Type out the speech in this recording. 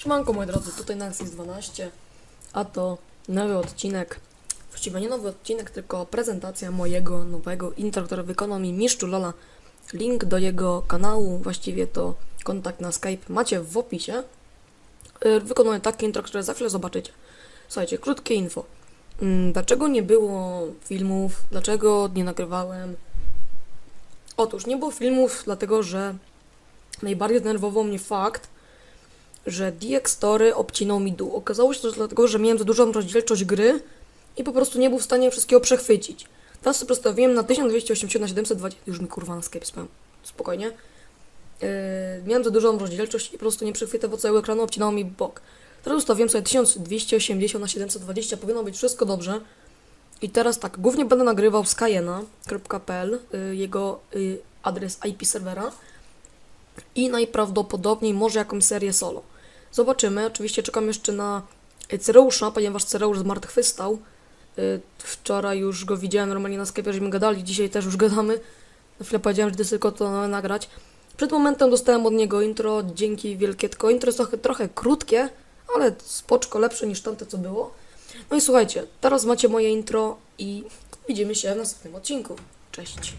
Siemanko moi drodzy, tutaj Naxis 12, a to nowy odcinek, właściwie nie nowy odcinek, tylko prezentacja mojego nowego intro, które wykonał mi Miszczu Lola. Link do jego kanału, właściwie to kontakt na Skype macie w opisie. Yy, Wykonuję takie intro, które za chwilę zobaczycie. Słuchajcie, krótkie info. Mm, Dlaczego nie było filmów? Dlaczego nie nagrywałem? Otóż nie było filmów, dlatego że najbardziej denerwował mnie fakt, że DX Story obcinał mi dół. Okazało się to dlatego, że miałem za dużą rozdzielczość gry i po prostu nie był w stanie wszystkiego przechwycić. Teraz sobie przestawiłem na 1280 na 720, już mi kurwa na Skype spałem, spokojnie. Yy, miałem za dużą rozdzielczość i po prostu nie przechwytywał całego ekranu, obcinało mi bok. Teraz ustawiłem sobie 1280 na 720, powinno być wszystko dobrze. I teraz tak, głównie będę nagrywał z kajena.pl, yy, jego yy, adres IP serwera i najprawdopodobniej może jakąś serię solo. Zobaczymy. Oczywiście czekam jeszcze na y, Cereusza, ponieważ Cereusz zmartwychwstał. Y, Wczoraj już go widziałem normalnie na Skype, żeśmy gadali, dzisiaj też już gadamy. Na chwilę powiedziałem, że to tylko to nagrać. Przed momentem dostałem od niego intro, dzięki wielkie, tylko intro jest trochę, trochę krótkie, ale spoczko, lepsze niż tamte co było. No i słuchajcie, teraz macie moje intro i widzimy się w następnym odcinku. Cześć.